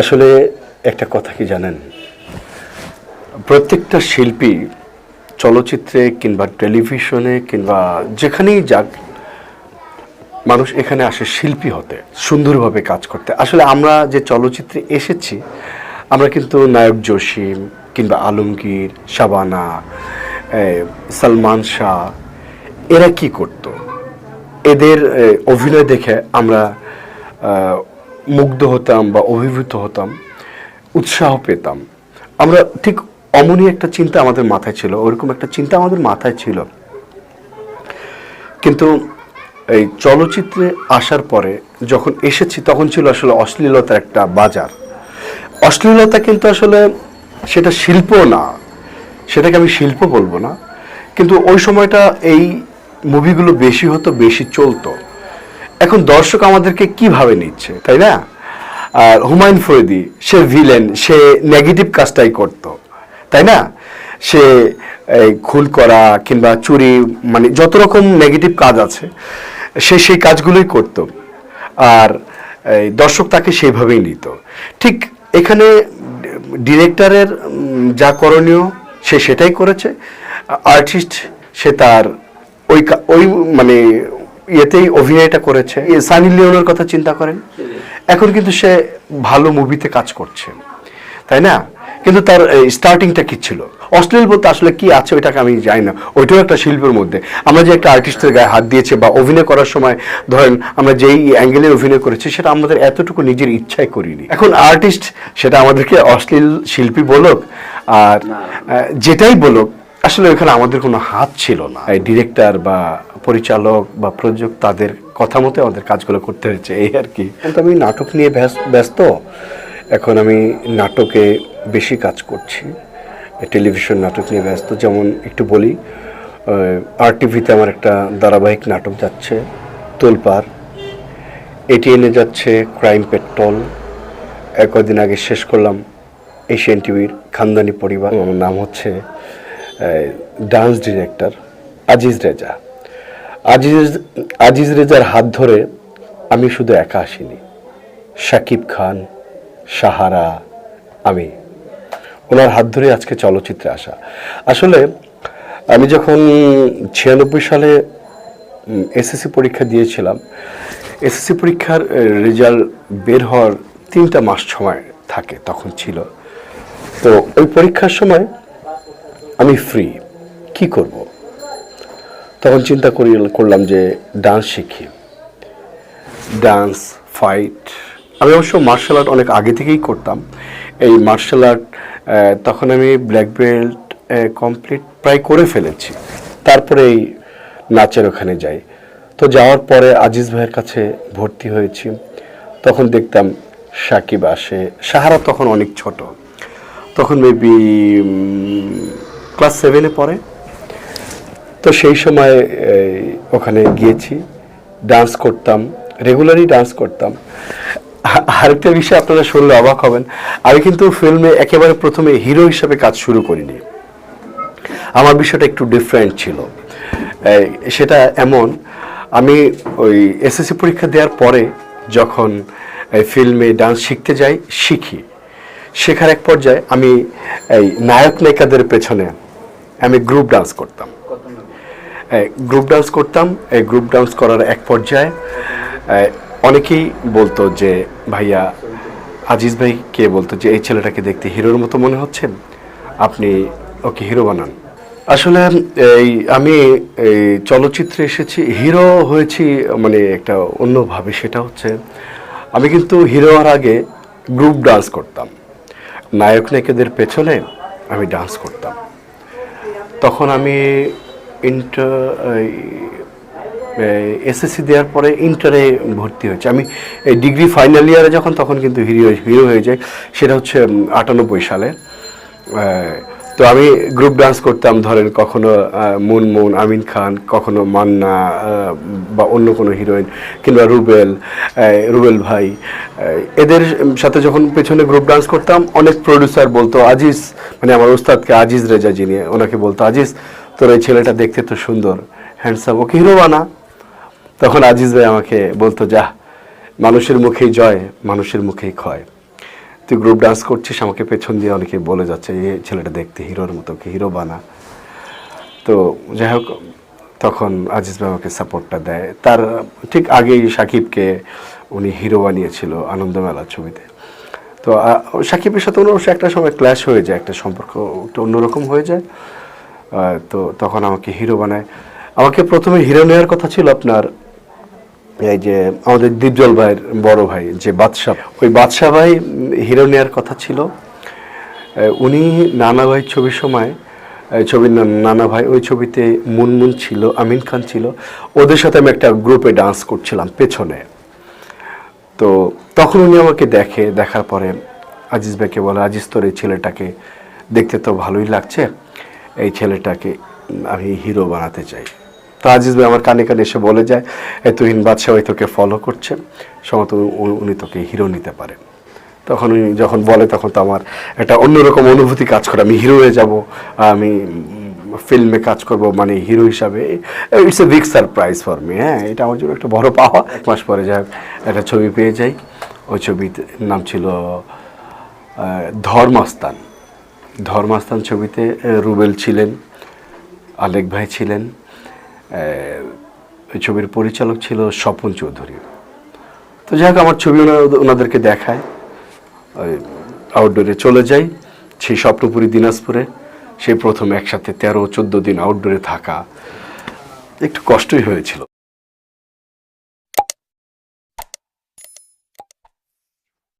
আসলে একটা কথা কি জানেন? প্রত্যেকটা শিল্পী চলচ্চিত্রে কিংবা টেলিভিশনে কিংবা যেখানেই যাক, মানুষ এখানে আসে শিল্পী হতে, সুন্দরভাবে কাজ করতে। আসলে আমরা যে চলচ্চিত্রে এসেছি, আমরা কিন্তু নায়ক জসিম কিংবা আলমগীর, শাবানা সালমান শাহ, এরা কি করত? এদের অভিনয় দেখে আমরা মুগ্ধ হতাম বা অভিভূত হতাম, উৎসাহ পেতাম। আমরা ঠিক অমনই একটা চিন্তা আমাদের মাথায় ছিল, ওরকম একটা চিন্তা আমাদের মাথায় ছিল। কিন্তু এই চলচ্চিত্রে আসার পরে যখন এসেছি, তখন ছিল আসলে অশ্লীলতার একটা বাজার। অশ্লীলতা কিন্তু আসলে সেটা শিল্প না। সেটাকে আমি শিল্প বলব না। কিন্তু ওই সময়টা এই মুভিগুলো বেশি হতো, বেশি চলতো। এখন দর্শক আমাদেরকে কীভাবে নিচ্ছে, তাই না? আর হুমায়ুন ফরিদি, সে ভিলেন সে নেগেটিভ কাজটাই করতো, তাই না? সে খুন করা কিংবা চুরি মানে যত রকম নেগেটিভ কাজ আছে, সে সেই কাজগুলোই করত। আর দর্শক তাকে সেইভাবেই নিত। ঠিক এখানে ডিরেক্টরের যা করণীয় সে সেটাই করেছে। আর্টিস্ট সে তার ওই ওই মানে ইয়েতেই অভিনয়টা করেছে। সানি লিওনের কথা চিন্তা করেন। এখন কিন্তু সে ভালো মুভিতে কাজ করছে। তাই না? কিন্তু তার স্টার্টিংটা কি ছিল? অশ্লীল বলতে আসলে কি আছে ওইটাকে আমি জানি না। ওইটাও একটা শিল্পের মধ্যে। আমরা যে একটা আর্টিস্টের গায়ে হাত দিয়েছে বা অভিনয় করার সময় ধরেন আমরা যেই অ্যাঙ্গেলে অভিনয় করেছি, সেটা আমাদের এতটুকু নিজের ইচ্ছায় করিনি। এখন আর্টিস্ট সেটা আমাদেরকে অশ্লীল শিল্পী বলুক আর যেটাই বলুক আসলে ওখানে আমাদের কোনো হাত ছিল না। এই ডিরেক্টর বা পরিচালক বা প্রযোজক তাদের কথা মতো আমাদের কাজগুলো করতে হয়েছে এই আর কি। কিন্তু আমি নাটক নিয়ে ব্যস- ব্যস্ত। এখন আমি নাটকে বেশি কাজ করছি টেলিভিশন নাটক নিয়ে ব্যস্ত। যেমন একটু বলি আর টিভিতে আমার একটা ধারাবাহিক নাটক যাচ্ছে তোলপাড় এটিএনে যাচ্ছে ক্রাইম পেট্রোল এক কদিন আগে শেষ করলাম এশিয়ান টিভির খানদানি পরিবার। আমার নাম হচ্ছে ডান্স ডিরেক্টর আজিজ রেজা। আজিজ আজিজ রেজার হাত ধরে আমি শুধু একা আসিনি। শাকিব খান, সাহারা, আমি। ওনার হাত ধরে আজকে চলচ্চিত্রে আসা। আসলে আমি যখন ছিয়ানব্বই সালে এসএসসি পরীক্ষা দিয়েছিলাম, এসএসসি পরীক্ষার রেজাল্ট বের হওয়ার তিনটা মাস সময় থাকে, তখন ছিল। তো ওই পরীক্ষার সময় আমি ফ্রি কি করব? তখন চিন্তা করি, করলাম যে ডান্স শিখি। ডান্স ফাইট আমি অবশ্য মার্শাল আর্ট অনেক আগে থেকেই করতাম। এই মার্শাল আর্ট তখন আমি ব্ল্যাক বেল্ট কমপ্লিট প্রায় করে ফেলেছি। তারপরে এই নাচের ওখানে যাই। তো যাওয়ার পরে আজিজ ভাইয়ের কাছে ভর্তি হয়েছি। তখন দেখতাম সাকিব আসে। সাহারা তখন অনেক ছোট। তখন মেবি ক্লাস সেভেনে পড়ে। তো সেই সময় ওখানে গিয়েছি ডান্স করতাম রেগুলারই ডান্স করতাম। আরেকটা বিষয় আপনারা শুনলে অবাক হবেন, আমি কিন্তু ফিল্মে একেবারে প্রথমে হিরো হিসেবে কাজ শুরু করিনি। আমার বিষয়টা একটু ডিফারেন্ট ছিল। সেটা এমন, আমি ওই এসএসসি পরীক্ষা দেওয়ার পরে যখন ফিল্মে ডান্স শিখতে যাই, শিখি। শেখার এক পর্যায়ে আমি এই নায়ক নায়িকাদের পেছনে আমি গ্রুপ ডান্স করতাম। গ্রুপ ডান্স করতাম। এই গ্রুপ ডান্স করার এক পর্যায়ে অনেকেই বলতো যে, ভাইয়া, আজিজ ভাই কে বলতো যে, এই ছেলেটাকে দেখতে হিরোর মতো মনে হচ্ছে? আপনি ওকে হিরো বানান। আসলে, এই, আমি এই চলচ্চিত্রে এসেছি, হিরো হয়েছি মানে একটা অন্যভাবে, সেটা হচ্ছে আমি কিন্তু হিরো হওয়ার আগে গ্রুপ ডান্স করতাম। নায়ক নায়িকাদের পেছনে আমি ডান্স করতাম। তখন আমি ইন্টার এসএসসি দেওয়ার পরে ইন্টারে ভর্তি হয়েছে। আমি এই ডিগ্রি ফাইনাল ইয়ারে যখন, তখন কিন্তু হিরো হিরো হয়ে যায় সেটা হচ্ছে আটানব্বই সালে। তো আমি গ্রুপ ডান্স করতাম, ধরেন কখনো মুন মুন, আমিন খান, কখনো মান্না বা অন্য কোনো হিরোইন কিংবা রুবেল রুবেল ভাই এদের সাথে যখন পেছনে গ্রুপ ডান্স করতাম, অনেক প্রডিউসার বলতো, আজিজ মানে আমার ওস্তাদকে আজিজ রেজা যিনি, ওনাকে বলতো, আজিজ, তোর এই ছেলেটা দেখতে তো সুন্দর হ্যান্ডসাম ওকে হিরো বানা। তখন আজিজ ভাই আমাকে বলতো যা মানুষের মুখেই জয়, মানুষের মুখেই ক্ষয়। তুই গ্রুপ ডান্স করছিস, আমাকে পেছন দিয়ে অনেকে বলে যাচ্ছে এই ছেলেটা দেখতে হিরোর মতো, কি হিরো বানা। তো যাই হোক, তখন আজিজ ভাই আমাকে সাপোর্টটা দেয়। তার ঠিক আগেই সাকিবকে উনি হিরো বানিয়েছিল আনন্দমেলা ছবিতে। তো সাকিবের সাথে অবশ্য একটা সময় ক্ল্যাশ হয়ে যায়, একটা সম্পর্ক একটু অন্যরকম হয়ে যায়। তো তখন আমাকে হিরো বানায়। আমাকে প্রথমে হিরো নেওয়ার কথা ছিল আপনার এই যে আমাদের দীপজল ভাইয়ের বড় ভাই, যে বাদশাহ, ওই বাদশাহ ভাই হিরো নেয়ার কথা ছিল। উনি নানা ভাই ছবির সময় ছবির নাম নানা ভাই, ওই ছবিতে মুনমুন ছিল, আমিন খান ছিল। ওদের সাথে আমি একটা গ্রুপে ডান্স করছিলাম পেছনে। তো তখন উনি আমাকে দেখে, দেখার পরে আজিজ ভাইকে বলে, আজিজ, তোর এই ছেলেটাকে দেখতে তো ভালোই লাগছে। এই ছেলেটাকে আমি হিরো বানাতে চাই। তো ভাই আমার কানে কানে এসে বলে যায় এই তুহিন বাদশাহ ওই তোকে ফলো করছে সম্ভবত উনি তোকে হিরো নিতে পারেন তখন উনি যখন বলে তখন তো আমার একটা অন্যরকম অনুভূতি কাজ করে আমি হিরো হয়ে যাব আমি ফিল্মে কাজ করব মানে হিরো হিসাবে। It's a big surprise for me হ্যাঁ এটা আমার জন্য একটা বড় পাওয়া। এক মাস পরে যাই একটা ছবি পেয়ে যাই। ওই ছবির নাম ছিল আহ, ধর্মাস্তান। ধর্মাস্তান ছবিতে রুবেল ছিলেন আলেক ভাই ছিলেন ওই ছবির পরিচালক ছিল স্বপন চৌধুরী। তো যাই আমার ছবি ওনা- ওনাদেরকে দেখায়। ওই আউটডোরে চলে যাই, সেই স্বপ্নপুরী দিনাজপুরে। সেই প্রথম একসাথে তেরো চোদ্দ দিন আউটডোরে থাকা। একটু কষ্টই হয়েছিল।